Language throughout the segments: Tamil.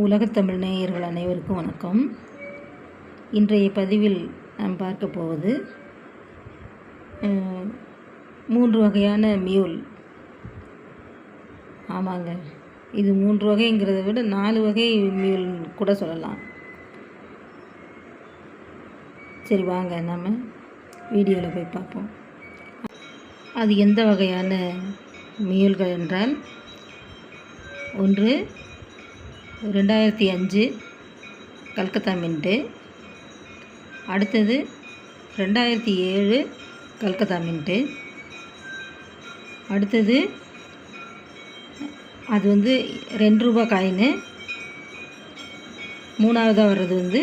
உலகத்தமிழ் நேயர்கள் அனைவருக்கும் வணக்கம். இன்றைய பதிவில் நாம் பார்க்க போவது மூன்று வகையான மியூல். ஆமாங்க. இது மூன்று வகைங்கிறத விட நாலு வகை மியூல் கூட சொல்லலாம். சரி வாங்க நம்ம வீடியோவில் போய் பார்ப்போம். அது எந்த வகையான மியூல்கள் என்றால் ஒன்று ரெண்டாயிரத்தி அஞ்சு கல்கத்தா மின்ட்டு. அடுத்தது ரெண்டாயிரத்தி ஏழு கல்கத்தா மின்ட்டு. அடுத்தது அது வந்து ரெண்டு ரூபா காயினு. மூணாவதாக வர்றது வந்து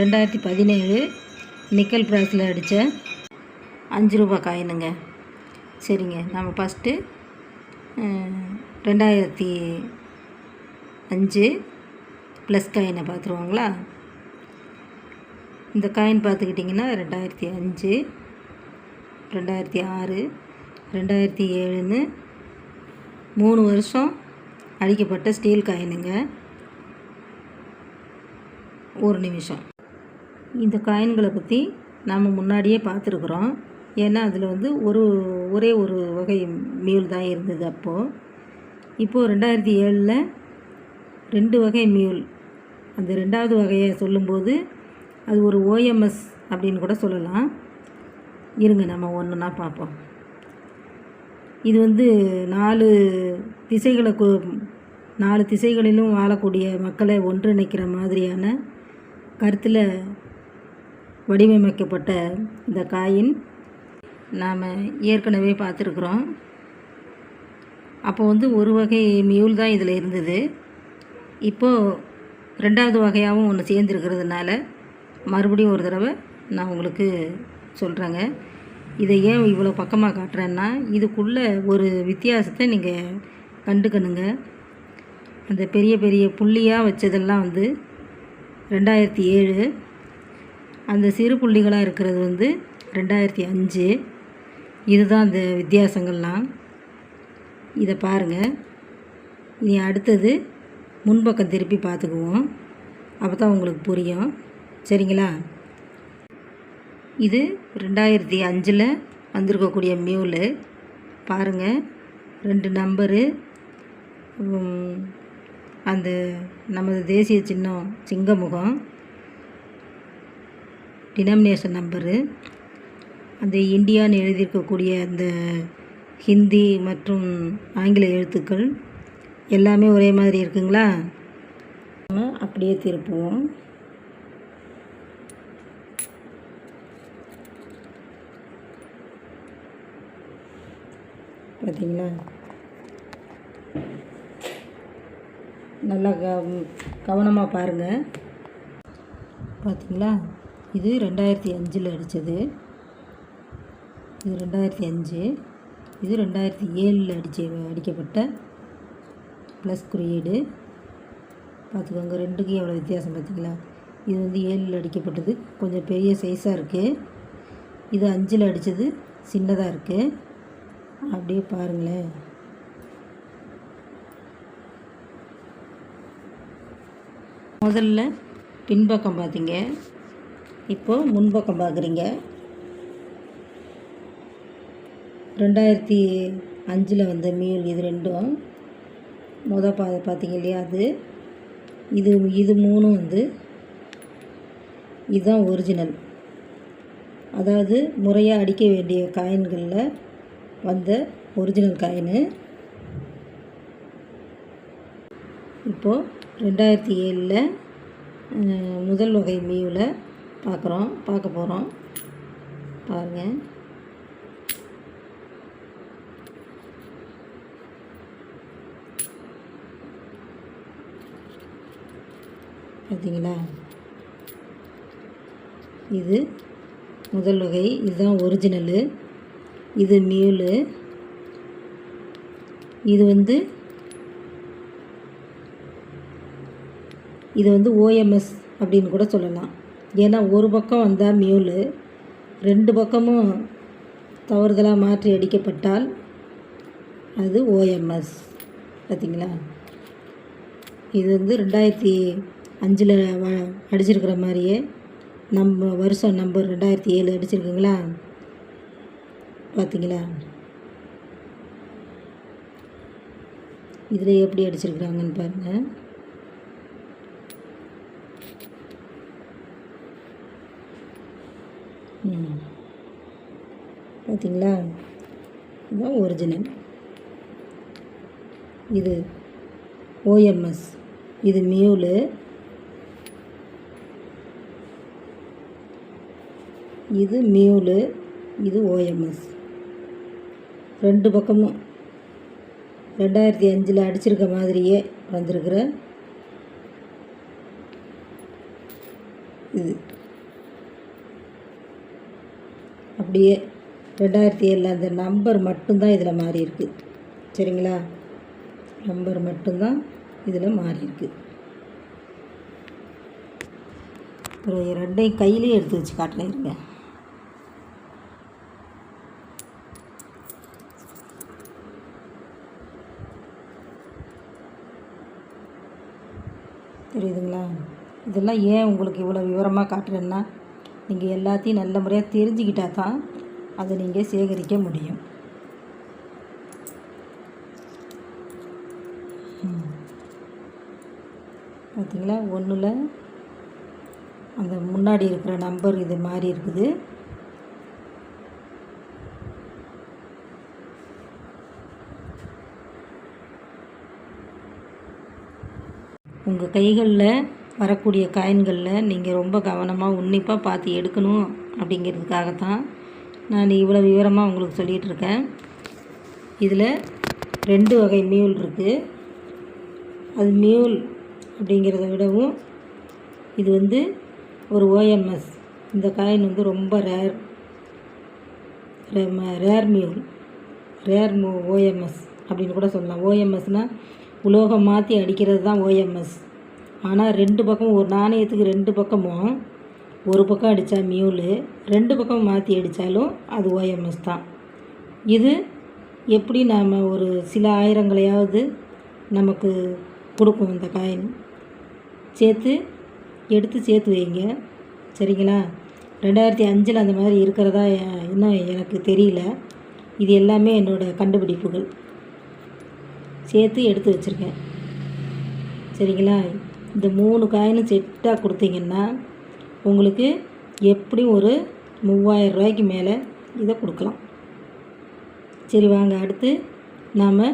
ரெண்டாயிரத்தி பதினேழு நிக்கல் ப்ரைஸில் அடித்த அஞ்சு ரூபா காயினுங்க. சரிங்க நம்ம ஃபஸ்ட்டு ரெண்டாயிரத்தி அஞ்சு ப்ளஸ் காயினை பார்த்துருவாங்களா? இந்த காயின் பார்த்துக்கிட்டிங்கன்னா ரெண்டாயிரத்தி அஞ்சு ரெண்டாயிரத்தி ஆறு ரெண்டாயிரத்தி ஏழுன்னு மூணு வருஷம் அடிக்கப்பட்ட ஸ்டீல் காயினுங்க ஒரு நிமிஷம். இந்த காயின்களை பற்றி நாம் முன்னாடியே பார்த்துருக்குறோம். ஏன்னா அதில் வந்து ஒரு ஒரே ஒரு வகை மியூல் தான் இருந்தது அப்போது இப்போது ரெண்டாயிரத்தி ஏழில் ரெண்டு வகை மியூல். அந்த ரெண்டாவது வகையை சொல்லும்போது அது ஒரு ஓஎம்எஸ் அப்படின்னு கூட சொல்லலாம். இருங்க நம்ம ஒன்றுனா பார்ப்போம். இது வந்து நாலு திசைகளை நாலு திசைகளிலும் வாழக்கூடிய மக்களை ஒன்றிணைக்கிற மாதிரியான கருத்தில் வடிவமைக்கப்பட்ட இந்த காயின் நாம் ஏற்கனவே பார்த்துருக்குறோம். அப்போ வந்து ஒரு வகை மியூல் தான் இதில் இருந்தது. இப்போது ரெண்டாவது வகையாகவும் ஒன்று சேர்ந்துருக்கிறதுனால மறுபடியும் ஒரு தடவை நான் உங்களுக்கு சொல்கிறேங்க இதை ஏன் இவ்வளோ பக்கமாக காட்டுறேன்னா இதுக்குள்ளே ஒரு வித்தியாசத்தை நீங்கள் கண்டுக்கணுங்க. அந்த பெரிய பெரிய புள்ளியாக வச்சதெல்லாம் வந்து ரெண்டாயிரத்தி ஏழு அந்த சிறு புள்ளிகளாக இருக்கிறது வந்து ரெண்டாயிரத்தி அஞ்சு. இதுதான் அந்த வித்தியாசங்கள்லாம். இதை பாருங்கள் இனி அடுத்தது முன்பக்கம் திருப்பி பார்த்துக்குவோம். அப்போ தான் உங்களுக்கு புரியும். சரிங்களா? இது ரெண்டாயிரத்தி அஞ்சில் வந்திருக்கக்கூடிய மியூலு. பாருங்கள் ரெண்டு நம்பரு. அந்த நமது தேசிய சின்னம் சிங்கமுகம். Denomination number. அந்த இந்தியான்னு எழுதியிருக்கக்கூடிய அந்த ஹிந்தி மற்றும் ஆங்கில எழுத்துக்கள். எல்லாமே ஒரே மாதிரி இருக்குங்களா? நம்ம அப்படியே திருப்புவோம். பார்த்திங்களா? நல்லா க கவனமாக பாருங்கள் பார்த்திங்களா? இது ரெண்டாயிரத்தி அஞ்சில் அடித்தது இது ரெண்டாயிரத்தி அஞ்சு. இது ரெண்டாயிரத்தி ஏழில் அடிச்சு அடிக்கப்பட்ட ப்ளஸ் குறியீடு. பார்த்துக்கோங்க ரெண்டுக்கும் எவ்வளோ வித்தியாசம் பார்த்தீங்களா இது வந்து ஏழில் அடிக்கப்பட்டது. கொஞ்சம் பெரிய சைஸாக இருக்குது இது அஞ்சில் அடித்தது சின்னதாக இருக்குது அப்படியே பாருங்களேன். முதல்ல பின்பக்கம் பார்த்தீங்க. இப்போது முன்பக்கம் பார்க்குறீங்க. ரெண்டாயிரத்தி அஞ்சில் வந்த மீல் இது ரெண்டும். முத பா பார்த்தீங்க இல்லையா அது? இது இது மூணும் வந்து இதுதான் ஒரிஜினல் அதாவது முறையாக அடிக்க வேண்டிய காயின்களில் வந்த ஒரிஜினல் காயினு இப்போது ரெண்டாயிரத்தி ஏழில் முதல் வகை மியூவில் பார்க்குறோம் பார்க்க போகிறோம் பாருங்கள் பார்த்தீங்களா? இது முதல் வகை. இதுதான் ஒரிஜினலு இது மியூலு இது வந்து இது வந்து ஓஎம்எஸ் அப்படின்னு கூட சொல்லலாம். ஏன்னா ஒரு பக்கம் வந்தால் மியூலு ரெண்டு பக்கமும் தவறுதலாக மாற்றி அடிக்கப்பட்டால் அது ஓஎம்எஸ் பார்த்திங்களா? இது வந்து ரெண்டாயிரத்தி அஞ்சில் வ அடிச்சிருக்கிற மாதிரியே. நம்ம வருஷம் நம்பர் ரெண்டாயிரத்தி ஏழு அடிச்சிருக்குங்களா? பார்த்தீங்களா இதில் எப்படி அடிச்சிருக்கிறாங்கன்னு பாருங்கள் ம். பார்த்தீங்களா இதுதான் ஒரிஜினல் இது ஓஎம்எஸ் இது மியூலு இது மியூலு இது ஓஎம்எஸ் ரெண்டு பக்கமும் ரெண்டாயிரத்தி அஞ்சில் அடிச்சிருக்க மாதிரியே வந்திருக்கிற இது. அப்படியே ரெண்டாயிரத்தி ஏழில் அந்த நம்பர் மட்டும்தான் இதில் மாறியிருக்கு. சரிங்களா? நம்பர் மட்டும்தான் இதில் மாறியிருக்கு. அப்புறம் ரெண்டையும் கையிலே எடுத்து வச்சு காட்டுறேன் இருங்க. தெரியுதுங்களா? இதெல்லாம் ஏன் உங்களுக்கு இவ்வளோ விவரமாக காட்டுறேன்னா நீங்கள் எல்லாத்தையும் நல்ல முறையாக தெரிஞ்சுக்கிட்டால் தான் அதை நீங்கள் சேகரிக்க முடியும். பார்த்திங்களா பார்த்தீங்களா ஒன்றில் அந்த முன்னாடி இருக்கிற நம்பர் இது மாதிரி இருக்குது. உங்கள் கைகளில் வரக்கூடிய காயின்களில் நீங்கள் ரொம்ப கவனமாக உன்னிப்பாக பார்த்து எடுக்கணும் அப்படிங்கிறதுக்காகத்தான் நான் இவ்வளோ விவரமாக உங்களுக்கு சொல்லிகிட்டு இருக்கேன். இதில் ரெண்டு வகை மியூல் இருக்குது அது மியூல் அப்படிங்கிறத விடவும் இது வந்து ஒரு ஓஎம்எஸ் இந்த காயின் வந்து ரொம்ப ரேர் ரேர் மியூல் ரேர் மூ ஓஎம்எஸ் அப்படின்னு கூட சொல்லலாம். ஓஎம்எஸ்னால் உலோகம் மாற்றி அடிக்கிறது தான் ஓஎம்எஸ் ஆனால் ரெண்டு பக்கம் ஒரு நாணயத்துக்கு ரெண்டு பக்கமும் ஒரு பக்கம் அடித்தா மியூலு ரெண்டு பக்கம் மாற்றி அடித்தாலும் அது ஓஎம்எஸ் தான். இது எப்படி நாம் ஒரு சில ஆயிரங்களையாவது நமக்கு கொடுக்கும் இந்த காயின் சேர்த்து எடுத்து சேர்த்து வைங்க. சரிங்களா? ரெண்டாயிரத்தி அஞ்சில் அந்த மாதிரி இருக்கிறதா இன்னும் எனக்கு தெரியல. இது எல்லாமே என்னோடய கண்டுபிடிப்புகள். சேர்த்து எடுத்து வச்சுருக்கேன். சரிங்களா? இந்த மூணு காயினும் செட்டாக கொடுத்தீங்கன்னா உங்களுக்கு எப்படியும் ஒரு மூவாயிரம் ரூபாய்க்கு மேலே இதை கொடுக்கலாம். சரி வாங்க. அடுத்து நாம்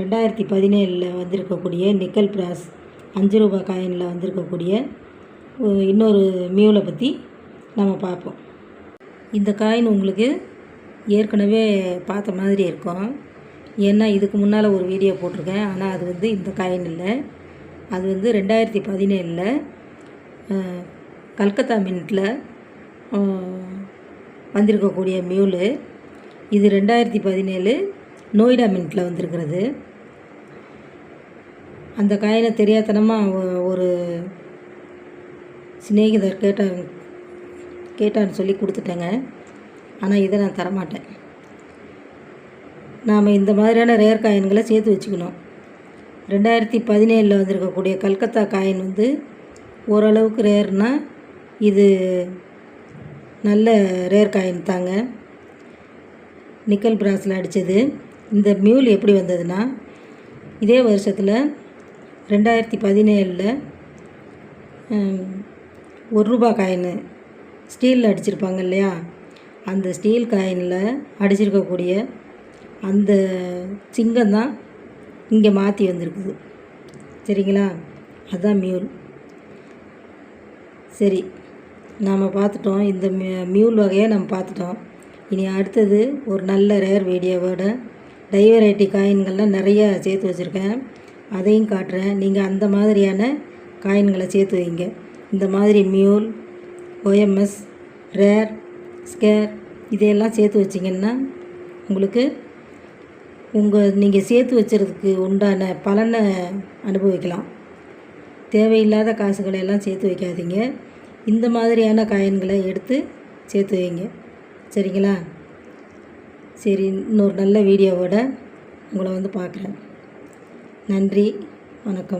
ரெண்டாயிரத்தி பதினேழில் வந்திருக்கக்கூடிய நிக்கல் பிராஸ் அஞ்சு ரூபாய் காயினில் வந்திருக்கக்கூடிய இன்னொரு மியூலை பற்றி நம்ம பார்ப்போம். இந்த காயின் உங்களுக்கு ஏற்கனவே பார்த்த மாதிரி இருக்கும். ஏன்னா இதுக்கு முன்னால் ஒரு வீடியோ போட்டிருக்கேன். ஆனால் அது வந்து இந்த காயின் இல்லை. அது வந்து ரெண்டாயிரத்தி பதினேழில் கல்கத்தா மின்ட்டில் வந்திருக்கக்கூடிய மியூலு இது ரெண்டாயிரத்தி பதினேழு நோய்டா மின்ட்டில் வந்திருக்கிறது. அந்த காயினை தெரியாதனமாக ஒரு சிநேகிதர் கேட்டாங்க கேட்டான்னு சொல்லி கொடுத்துட்டேங்க. ஆனால் இதை நான் தரமாட்டேன். நாம் இந்த மாதிரியான ரேர் காயின்களை சேர்த்து வச்சுக்கணும். ரெண்டாயிரத்தி பதினேழில் வந்திருக்கக்கூடிய கல்கத்தா காயின் வந்து ஓரளவுக்கு ரேர்னால் இது நல்ல ரேர் காயின் தாங்க. நிக்கல் பிராஸில் அடித்தது இந்த மியூல் எப்படி வந்ததுன்னா இதே வருஷத்தில் ரெண்டாயிரத்தி பதினேழில் ஒரு ரூபா காயின் ஸ்டீலில் அடிச்சிருப்பாங்க இல்லையா? அந்த ஸ்டீல் காயினில் அடிச்சிருக்கக்கூடிய அந்த சிங்கம் தான் இங்கே மாற்றி வந்திருக்குது. சரிங்களா? அதுதான் மியூல். சரி நாம் பார்த்துட்டோம். இந்த மியூ- மியூல் வகையை நம்ம பார்த்துட்டோம். இனி அடுத்தது ஒரு நல்ல ரேர் வீடியோவோட டைவரைட்டி காயின்கள்லாம் நிறையா சேர்த்து வச்சுருக்கேன். அதையும் காட்டுறேன். நீங்கள் அந்த மாதிரியான காயின்களை சேர்த்து வைங்க. இந்த மாதிரி மியூல் ஓஎம்எஸ் ரேர் ஸ்கேர் இதையெல்லாம் சேர்த்து வச்சிங்கன்னா உங்களுக்கு உங்கள் நீங்கள் சேர்த்து வச்சுறதுக்கு உண்டான பலனை அனுபவிக்கலாம். தேவையில்லாத காசுகளை எல்லாம் சேர்த்து வைக்காதீங்க. இந்த மாதிரியான காயின்களை எடுத்து சேர்த்து வைங்க. சரிங்களா? சரி இன்னொரு நல்ல வீடியோவோட உங்களை வந்து பார்க்குறேன். நன்றி வணக்கம்.